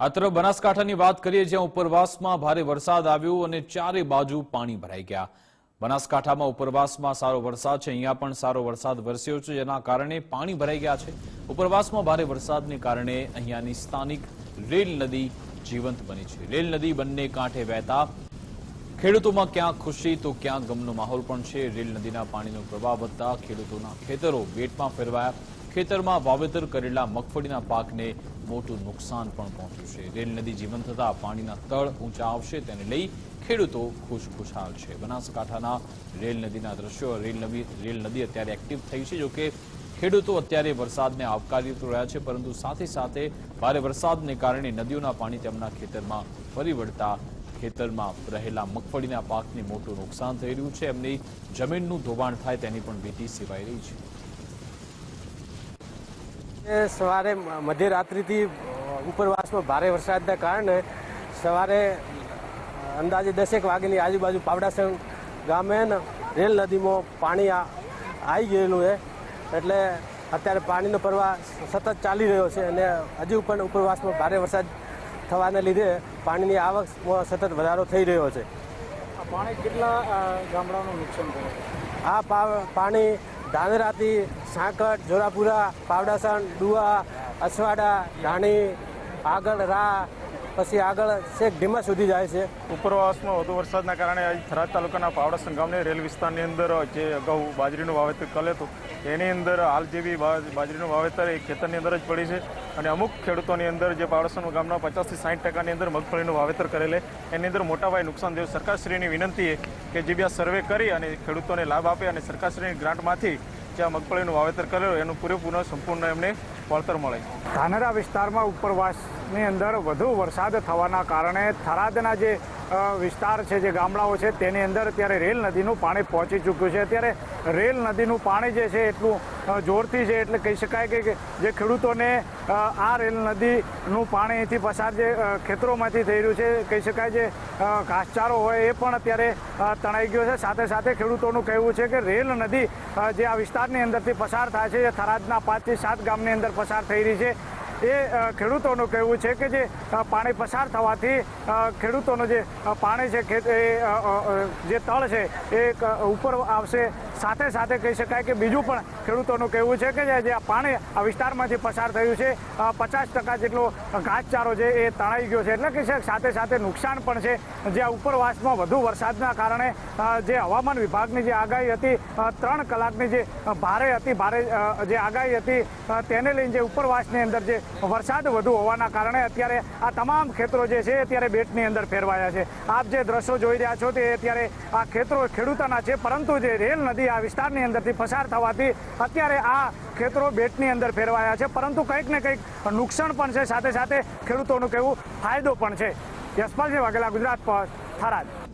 આ તરફ બનાસકાંઠાની વાત કરીએ, જ્યાં ઉપરવાસમાં ભારે વરસાદ આવ્યો અને ચારે બાજુ પાણી ભરાઈ ગયા. બનાસકાંઠામાં ઉપરવાસમાં સારો વરસાદ છે. અહીંયા પણ સારો વરસાદ વરસ્યો છે, જેના કારણે પાણી ભરાઈ ગયા છે. ઉપરવાસમાં ભારે વરસાદને કારણે અહીંયાની સ્થાનિક રેલ નદી જીવંત બની છે. રેલ નદી બંને કાંઠે વહેતા ખેડૂતોમાં ક્યાં ખુશી તો ક્યાં ગમનો માહોલ પણ છે. રેલ નદીના પાણીનો પ્રવાહ વધતા ખેડૂતોના ખેતરો બેટમાં ફેરવાયા. ખેતરમાં વાવેતર કરેલા મગફળીના પાકને મોટું નુકસાન પણ પહોંચ્યું છે. રેલ નદી જીવન થતા પાણીના તળ ઊંચા આવશે તેને લઈ ખેડૂતો ખુશ ખુશાલ છે. બનાસકાંઠાના રેલ નદીના દ્રશ્યો, રેલ નદી રેલ નદી અત્યારે એક્ટિવ થઈ છે, જોકે ખેડૂતો અત્યારે વરસાદને આવકારી રહ્યા છે, પરંતુ સાથે સાથે ભારે વરસાદને કારણે નદીઓના પાણી તેમના ખેતરમાં ફરી વળતા ખેતરમાં રહેલા મગફળીના પાકને મોટું નુકસાન થઈ રહ્યું છે. એમની જમીનનું ધોવાણ થાય તેની પણ ભીતિ સેવાઈ રહી છે. સવારે મધ્યરાત્રિથી ઉપરવાસમાં ભારે વરસાદના કારણે સવારે અંદાજે દસેક વાગ્યાની આજુબાજુ પાવડાસણ ગામે રેલ નદીમાં પાણી આવી ગયેલું છે. એટલે અત્યારે પાણીનો પ્રવાહ સતત ચાલી રહ્યો છે અને હજુ પણ ઉપરવાસમાં ભારે વરસાદ થવાને લીધે પાણીની આવકમાં સતત વધારો થઈ રહ્યો છે. આ પાણી કેટલા ગામડાનું નુકસાન કરે આ પાણી ધાનેરાથી સાંકટ જોરાપુરા પાવડાસણ ડુઆ અસવાડા ધાણી આગળ રા પછી આગળ છેક ધીમા સુધી જાય છે. ઉપરવાસમાં વધુ વરસાદના કારણે આજ થરાદ તાલુકાના પાવડાસન ગામને રેલ વિસ્તારની અંદર જે અગાઉ બાજરીનું વાવેતર કરેલ હતું એની અંદર હાલ જેવી બાજરીનું વાવેતર એ ખેતરની અંદર જ પડી છે અને અમુક ખેડૂતોની અંદર જે પાવડાસન ગામના પચાસથી સાઠ ટકાની અંદર મગફળીનું વાવેતર કરેલે એની અંદર મોટાભાઈ નુકસાન થયું. સરકારશ્રીની વિનંતી છે કે જે બી આ સર્વે કરી અને ખેડૂતોને લાભ આપે અને સરકારશ્રીની ગ્રાન્ટમાંથી જે આ મગફળીનું વાવેતર કરેલું એનું પૂરેપૂર્ણ સંપૂર્ણ એમને વળતર મળે. ધાનેરા વિસ્તારમાં ઉપરવાસની અંદર વધુ વરસાદ થવાના કારણે થરાદના જે વિસ્તાર છે, જે ગામડાઓ છે, તેની અંદર અત્યારે રેલ નદીનું પાણી પહોંચી ચૂક્યું છે. અત્યારે રેલ નદીનું પાણી જે છે, એટલું જોરથી છે, એટલે કહી શકાય કે જે ખેડૂતોને આ રેલ નદીનું પાણી અહીંથી પસાર જે ખેતરોમાંથી થઈ રહ્યું છે, કહી શકાય જે ઘાસચારો હોય, એ પણ અત્યારે તણાઈ ગયો છે. સાથે સાથે ખેડૂતોનું કહેવું છે કે રેલ નદી જે આ વિસ્તારની અંદરથી પસાર થાય છે જે થરાદના પાંચથી સાત ગામની અંદર પસાર થઈ રહી છે. એ ખેડૂતોનું કહેવું છે કે જે પાણી પસાર થવાથી ખેડૂતોનું જે પાણી છે, ખેત જે તળ છે, એ ઉપર આવશે સાથે સાથે કહી શકાય કે બીજું પણ ખેડૂતોનું કહેવું છે કે જે આ પાણી આ વિસ્તારમાંથી પસાર થયું છે પચાસ ટકા જેટલો ઘાસચારો છે એ તણાઈ ગયો છે. એટલે કે સાથે સાથે નુકસાન પણ છે. જે આ ઉપરવાસમાં વધુ વરસાદના કારણે જે હવામાન વિભાગની જે આગાહી હતી ત્રણ કલાકની જે ભારે હતી, ભારે જે આગાહી હતી તેને લઈને જે ઉપરવાસની અંદર જે વરસાદ વધુ હોવાના કારણે અત્યારે આ તમામ ખેતરો જે છે અત્યારે બેટની અંદર ફેરવાયા છે. આપ જે દ્રશ્યો જોઈ રહ્યા છો તે અત્યારે આ ખેતરો ખેડૂતોના છે, પરંતુ જે રેલ નદી આ વિસ્તારની અંદરથી પસાર થવાથી અત્યારે આ ખેતરો બેટની અંદર ફેરવાયા છે. પરંતુ કંઈક ને કંઈક નુકસાન પણ છે. સાથે સાથે ખેડૂતોનું કહેવું ફાયદો પણ છે. યશપાલજી વાઘેલા, ગુજરાત પર થરાદ.